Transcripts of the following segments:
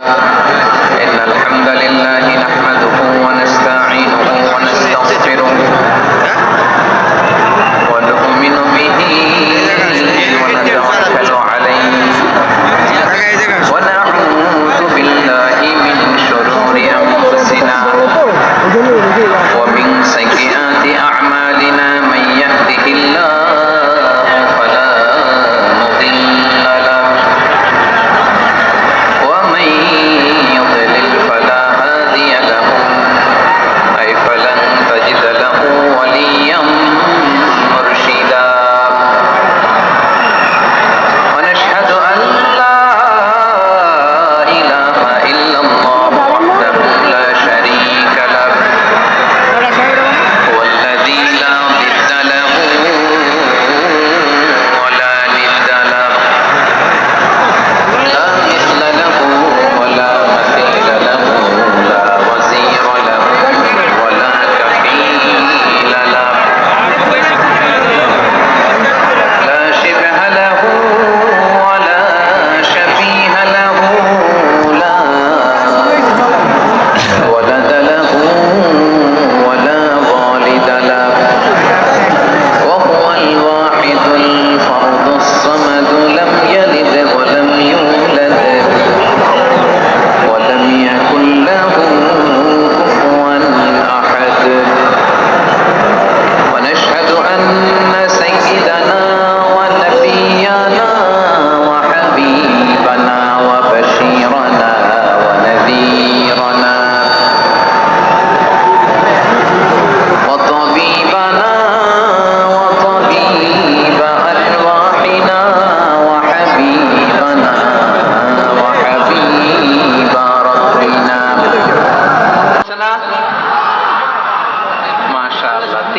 Uh-huh.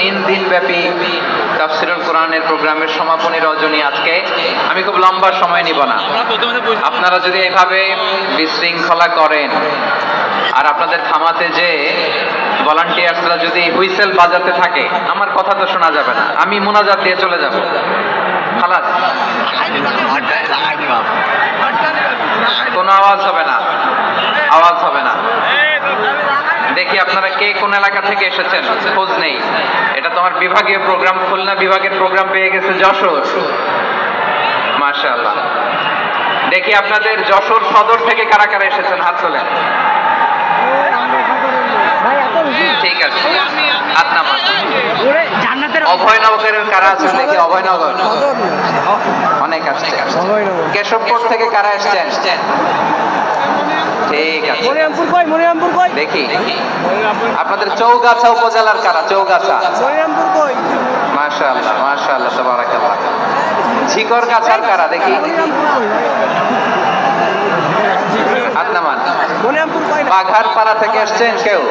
তিন দিন ব্যাপী তাফসিরুল কোরআনের প্রোগ্রামের সমাপনী রজনী আজকে। আমি খুব লম্বা সময় নিব না। আপনারা যদি এইভাবে বিশৃঙ্খলা করেন আর আপনাদের থামাতে যে ভলান্টিয়ার্সরা যদি হুইসেল বাজাতে থাকে, আমার কথা তো শোনা যাবে না। আমি মোনাজাত দিয়ে চলে যাব। খালাস। কোনো আওয়াজ হবে না। আওয়াজ হবে না। কে কোন এলাকা থেকে এসেছেন? খোঁজ নেই। এটা তোমার বিভাগীয় প্রোগ্রাম, খুলনা বিভাগের প্রোগ্রাম পেয়ে গেছে যশোর। মাশাআল্লাহ। দেখি আপনাদের যশোর সদর থেকে কারা কারা এসেছেন? হাত তোলেন। ঠিক আছে। হাত অভয়নগরের কারা আছেন? অভয়নগর অনেক আসছে কেশবপুর থেকে কারা এসছেন? ঠিক আছে। মরিয়ামপুর কই মরিয়ামপুর কই? দেখি। আপনাদের চৌগাছা উপজেলার কারা? চৌগাছা। মরিয়ামপুর কই? মাশাআল্লাহ মাশাআল্লাহ তাবারাকাল্লাহ। ঝিকর গাছার কারা? দেখি। কই? মরিয়ামপুর কই বাঘার পাড়া থেকে এসছেন কেউ?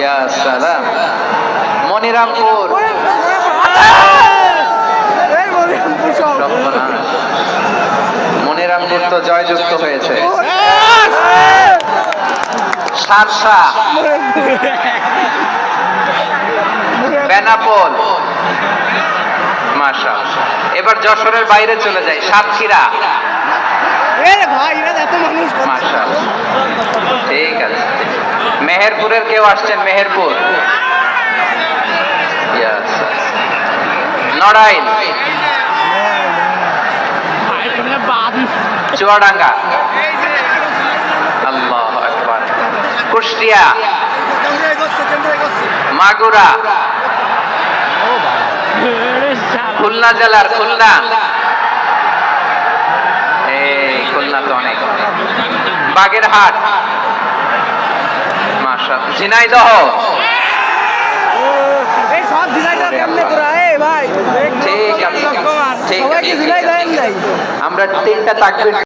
ইয়া সালাম। মনিরামপুর। এই সব। সর্বনাশ। জয়যুক্ত হয়েছে। সারসা বেনাপোল। মাশা। এবার যশোরের বাইরে চলে যায় সাতক্ষীরা। ঠিক আছে। মেহেরপুরের কেউ আসছেন? মেহেরপুর. নড়াইল। চুয়াডাঙ্গা। আল্লাহ আকবার। কুষ্টিয়া। মাগুরা। খুলনা জেলার খুলনা। এই খুলনা তো অনেক। বাগেরহাট। মাশা ঝিনাইদহ। আমরা তিনটা তাকবির